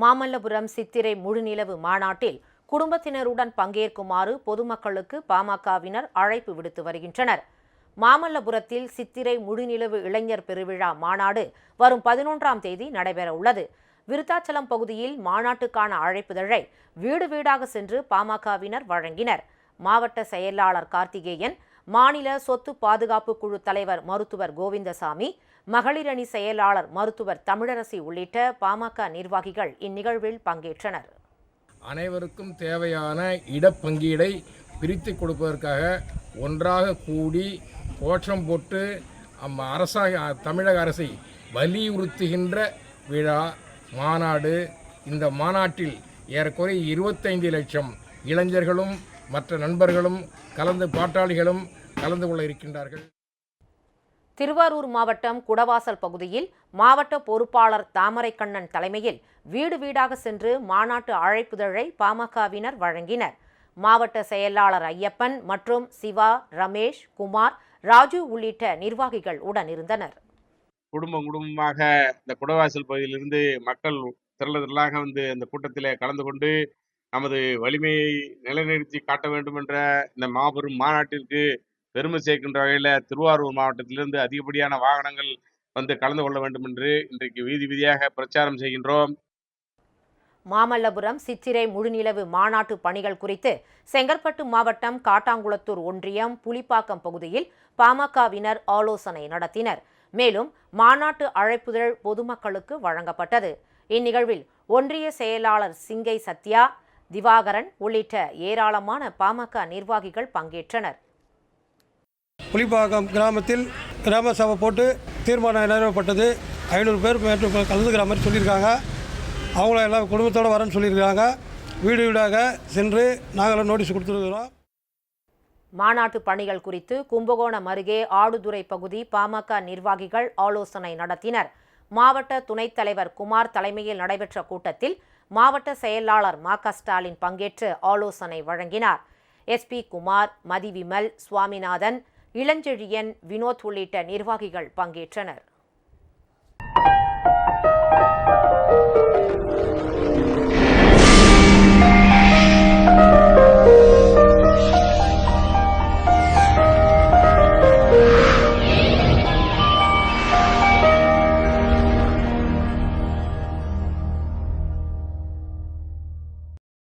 மாமல்லபுரம் சித்திரை முழுநிலவு மாநாட்டில் குடும்பத்தினருடன் பங்கேற்குமாறு பொதுமக்களுக்கு பாமகவினர் அழைப்பு விடுத்து வருகின்றனர். மாமல்லபுரத்தில் சித்திரை முழுநிலவு இளைஞர் பெருவிழா மாநாடு வரும் பதினொன்றாம் தேதி நடைபெற உள்ளது. விருத்தாச்சலம் பகுதியில் மாநாட்டுக்கான அழைப்புதழை வீடு வீடாக சென்று பாமகவினர் வழங்கினர். மாவட்ட செயலாளர் கார்த்திகேயன் மாநில சொத்து பாதுகாப்பு குழு தலைவர் மருத்துவர் கோவிந்தசாமி மகளிரணி செயலாளர் மருத்துவர் தமிழரசி உள்ளிட்ட பாமக நிர்வாகிகள் இந்நிகழ்வில் பங்கேற்றனர். அனைவருக்கும் தேவையான இடப்பங்கீடை பிரித்து கொடுப்பதற்காக ஒன்றாக கூடி கோஷம் போட்டு அம் தமிழக அரசை வலியுறுத்துகின்ற விழா மாநாடு. இந்த மாநாட்டில் ஏறக்குறைய இருபத்தைந்து லட்சம் இளைஞர்களும் மற்ற நண்பர்களும் கலந்து பாட்டாளிகளும் கலந்து கொள்ள இருக்கின்றார்கள். திருவாரூர் மாவட்டம் குடவாசல் பகுதியில் மாவட்ட பொறுப்பாளர் தாமரைக்கண்ணன் தலைமையில் வீடு வீடாக சென்று மாநாட்டு அழைப்புதழை பாமகவினர் வழங்கினர். மாவட்ட செயலாளர் ஐயப்பன் மற்றும் சிவா ரமேஷ் குமார் ராஜு உள்ளிட்ட நிர்வாகிகள் உடனிருந்தனர் குடும்பம் குடும்பமாக இந்த குடவாசல் பகுதியிலிருந்து மக்கள் திரள திரளாக வந்து இந்த கூட்டத்தில் கலந்து கொண்டு நமது வலிமையை நிலைநிறுத்தி காட்ட வேண்டும் என்ற இந்த மாபெரும் மாநாட்டிற்கு பெருமை சேர்க்கின்ற வகையில் திருவாரூர் மாவட்டத்திலிருந்து அதிகப்படியான வாகனங்கள் வந்து கலந்து கொள்ள வேண்டும் என்று இன்றைக்கு வீதி வீதியாக பிரச்சாரம் செய்கின்றோம். மாமல்லபுரம் சித்திரை முழுநிலவு மாநாட்டு பணிகள் குறித்து செங்கற்பட்டு மாவட்டம் காட்டாங்குளத்தூர் ஒன்றியம் புலிப்பாக்கம் பகுதியில் பாமகவினர் ஆலோசனை நடத்தினர். மேலும் மாநாட்டு அழைப்புதழ் பொதுமக்களுக்கு வழங்கப்பட்டது. இந்நிகழ்வில் ஒன்றிய செயலாளர் சிங்கை சத்யா திவாகரன் உள்ளிட்ட ஏராளமான பாமக நிர்வாகிகள் பங்கேற்றனர். புலிப்பாக்கம் கிராமத்தில் கிராம சபை போட்டு தீர்மானம் நிறைவேற்றப்பட்டது. ஐநூறு பேர் மேற்று கலந்துக்கிற மாதிரி சொல்லியிருக்காங்க. அவங்கள எல்லாம் குடும்பத்தோடு வரேன்னு சொல்லியிருக்காங்க. வீடு வீடாக சென்று நாங்களும் நோட்டீஸ் கொடுத்துருக்குறோம். மாநாட்டு பணிகள் குறித்து கும்பகோணம் அருகே ஆடுதுறை பகுதி பாமக நிர்வாகிகள் ஆலோசனை நடத்தினர். மாவட்ட துணைத் தலைவர் குமார் தலைமையில் நடைபெற்ற கூட்டத்தில் மாவட்ட செயலாளர் மா க ஸ்டாலின் பங்கேற்று ஆலோசனை வழங்கினார். எஸ்பி குமார் மதிவிமல் சுவாமிநாதன் இளஞ்செழியன் வினோத் உள்ளிட்ட நிர்வாகிகள் பங்கேற்றனர்.